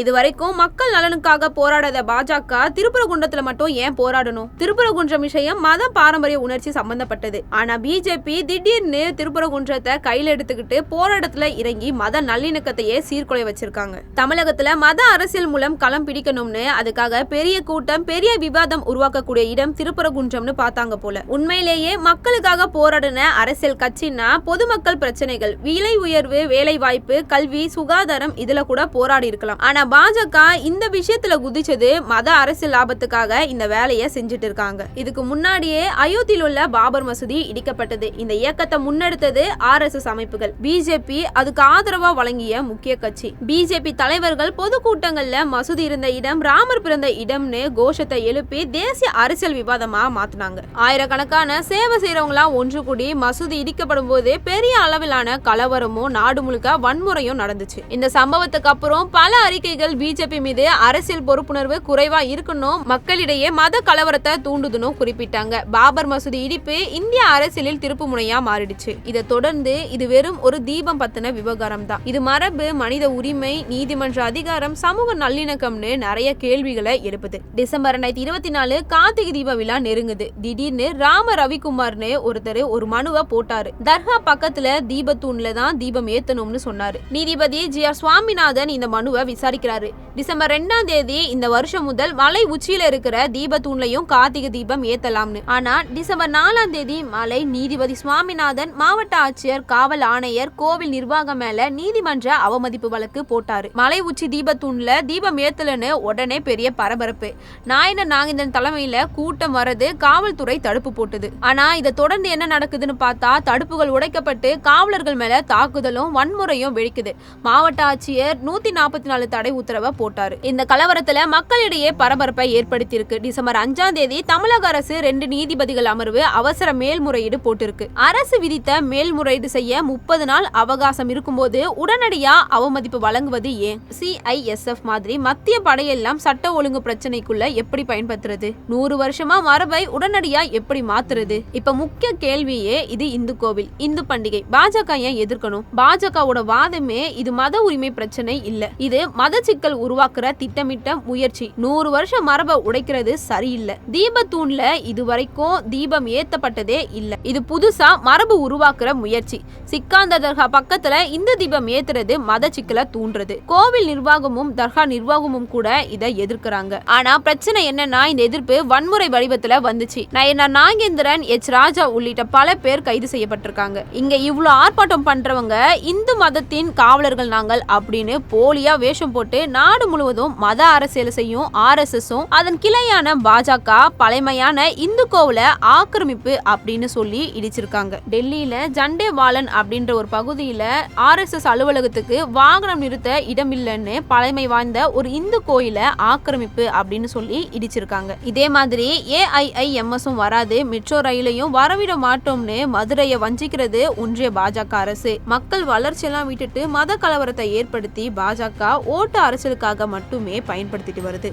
இதுவரைக்கும் மக்கள் நலனுக்காக போராடாத பாஜக திருப்பரங்குன்றத்துல மட்டும் ஏன் போராடணும்? திருப்பரங்குன்றம் விஷயம் மத பாரம்பரிய உணர்ச்சி சம்பந்தப்பட்டது. ஆனா பிஜேபி திடீர்னு திருப்பரங்குன்றத்தை கையில எடுத்துக்கிட்டு போராட்டத்துல இறங்கி மத நல்லிணக்கத்தையே சீர்குலை வச்சிருக்காங்க. தமிழகத்துல மத அரசியல் மூலம் களம் பிடிக்கணும்னு அதுக்காக பெரிய கூட்டம் பெரிய விவாதம் உருவாக்கக்கூடிய இடம் திருப்பரங்குன்றம்னு பார்த்தாங்க போல. உண்மையிலேயே மக்களுக்காக போராடின அரசியல் கட்சின்னா பொதுமக்கள் பிரச்சனைகள் விலை உயர்வு வேலை வாய்ப்பு கல்வி சுகாதாரம் இதுல கூட போராடி இருக்கலாம். ஆனா பாஜக இந்த விஷயத்துல குதிச்சது மத அரசியல் லாபத்துக்காக இந்த வேலையை செஞ்சுட்டு இருக்காங்க. இதுக்கு முன்னாடியே அயோத்தியில் உள்ள பாபர் மசூதி இடிக்கப்பட்டது. இந்த இயக்கத்தை முன்னெடுத்தது ஆர் எஸ் எஸ் அமைப்புகள். பிஜேபி அதுக்கு ஆதரவா வழங்கிய முக்கிய கட்சி. பிஜேபி தலைவர்கள் பொதுக்கூட்டங்கள்ல மசூதி இருந்த இடம் ராமர் பிறந்த இடம்னு கோஷத்தை எழுப்பி தேசிய அரசியல் விவாதமா மாத்தினாங்க. ஆயிரக்கணக்கான சேவை செய்யறவங்களாம் ஒன்று கூடி மசூதி இடிக்கப்படும் போது பெரிய அளவிலான கலவரமும் நாடு முழுக்க வன்முறையும் நடந்துச்சு. இந்த சம்பவத்துக்கு அப்புறம் பல அறிக்கைகள் பிஜேபி மீது அரசியல் பொறுப்புணர்வு குறைவா இருக்கணும். மக்களிடையே மத கலவரத்தை தூண்டுதுன்னு குறிப்பிட்டாங்க. பாபர் மசூதி இடிப்பு இந்திய அரசியலில் திருப்பு முனையா மாறிடுச்சு. இதை தொடர்ந்து இது வெறும் ஒரு தீபம் பத்தின விவகாரம் தான் இது மரபு மனித உரிமை நீதிமன்ற அதிகாரம் சமூக நல்லிணக்கம்னு நிறைய கேள்விகளை எழுப்புது. டிசம்பர் ரெண்டாயிரத்தி இருபத்தி நாலு கார்த்திகை தீப விழா நெருங்குது. திடீர்னு ராம ரவிக்குமார்னு ஒருத்தர் ஒரு மனுவை போட்டாரு. தர்கா பக்கத்துல தீபத்தூண்ல தான் தீபம் ஏத்தணும்னு சொன்னாரு. நீதிபதி ஜி ஆர் சுவாமிநாதன் இந்த மனுவை ஆரம்பிக்கிறாரு. டிசம்பர் ரெண்டாம் தேதி இந்த வருஷம் முதல் மலை உச்சியில இருக்கிற தீபத்தூண்லையும் கார்த்திகை தீபம் ஏத்தலாம்னு. ஆனா டிசம்பர் நாலாம் தேதி மலை நீதிபதி சுவாமிநாதன் மாவட்ட ஆட்சியர் காவல் ஆணையர் கோவில் நிர்வாகம் மேல நீதிமன்ற அவமதிப்பு வழக்கு போட்டாரு. மலை உச்சி தீபத்தூண்ல தீபம் ஏத்தலன்னு உடனே பெரிய பரபரப்பு. நாயனர் நாகேந்திரன் தலைமையில கூட்டம் வரது காவல்துறை தடுப்பு போட்டது. ஆனா இதை தொடர்ந்து என்ன நடக்குதுன்னு பார்த்தா தடுப்புகள் உடைக்கப்பட்டு காவலர்கள் மேல தாக்குதலும் வன்முறையும் வெடிக்குது. மாவட்ட ஆட்சியர் நூத்தி நாற்பத்தி நாலு தடை உத்தரவை போட்டாரு. இந்த கலவரத்துல மக்களிடையே பரபரப்பை ஏற்படுத்தியிருக்கு. டிசம்பர் அஞ்சாம் தேதி தமிழக அரசு ரெண்டு நீதிபதிகள் அமர்வு அவசர மேல்முறையீடு போட்டிருக்கு. அரசு விதித்த மேல்முறையீடு செய்ய முப்பது நாள் அவகாசம் இருக்கும்போது உடனடியா அவமதிப்பு வழங்குவது ஏன்? சிஐஎஸ்எஃப் மாதிரி மத்திய படையெல்லாம் சட்ட ஒழுங்கு பிரச்சனைக்குள்ள எப்படி பயன்படுத்துறது? நூறு வருஷமா மரபை உடனடியா எப்படி மாத்துறது? இப்ப முக்கிய கேள்வியே இது இந்து கோவில் இந்து பண்டிகை. பாஜக ஏன் எதிர்க்கணும்? பாஜகவோட வாதமே இது மத உரிமை பிரச்சனை இல்ல. இது மத சிக்கல் உருவாக்குற திட்டமிட்ட முயற்சி. நூறு வருஷம் மரபை உடைக்கிறது சரியில்லை. தீபத்தூண்ல இது வரைக்கும் தீபம் ஏத்தப்பட்டதே இல்ல. இது புதுசா மரபு உருவாக்குற முயற்சி. சிக்காந்த தர்கா பக்கத்துல இந்த தீபம் ஏத்துறது மத சிக்கலை தூண்டுறது. கோவில் நிர்வாகமும் தர்கா நிர்வாகமும் கூட இதை எதிர்க்கிறாங்க. ஆனா பிரச்சனை என்னன்னா இந்த எதிர்ப்பு வன்முறை வடிவத்துல வந்துச்சு. நயனா நாகேந்திரன் எச். ராஜா உள்ளிட்ட பல பேர் கைது செய்யப்பட்டிருக்காங்க. இங்க இவ்வளவு ஆர்ப்பாட்டம் பண்றவங்க இந்து மதத்தின் காவலர்கள் நாங்கள் அப்படின்னு போலியா வேஷம் போட்டு நாடு முழுவதும் மத அரசியல் செய்யும் ஆர் எஸ் அதன் கிளையான பாஜக பழமையான இந்து கோவில ஆக்கிரமிப்பு அப்படின்னு சொல்லி இடிச்சிருக்காங்க. டெல்லியில ஜண்டே பாலன் அப்படின்ற ஒரு பகுதியில ஆர் எஸ் எஸ் அலுவலகத்துக்கு வாகனம் நிறுத்த இடமில்லைன்னு பழமை வாய்ந்த ஒரு இந்து கோயில ஆக்கிரமிப்பு அப்படின்னு சொல்லி இடிச்சிருக்காங்க. இதே மாதிரி ஏஐஐஎம்எஸும் வராது மெட்ரோ ரயிலையும் வரவிட மாட்டோம்னு மதுரையை வஞ்சிக்கிறது ஒன்றிய பாஜக அரசு. மக்கள் வளர்ச்சியெல்லாம் விட்டுட்டு மத கலவரத்தை ஏற்படுத்தி பாஜக ஓட்டு அரசியலுக்காக மட்டுமே பயன்படுத்திட்டு வருது.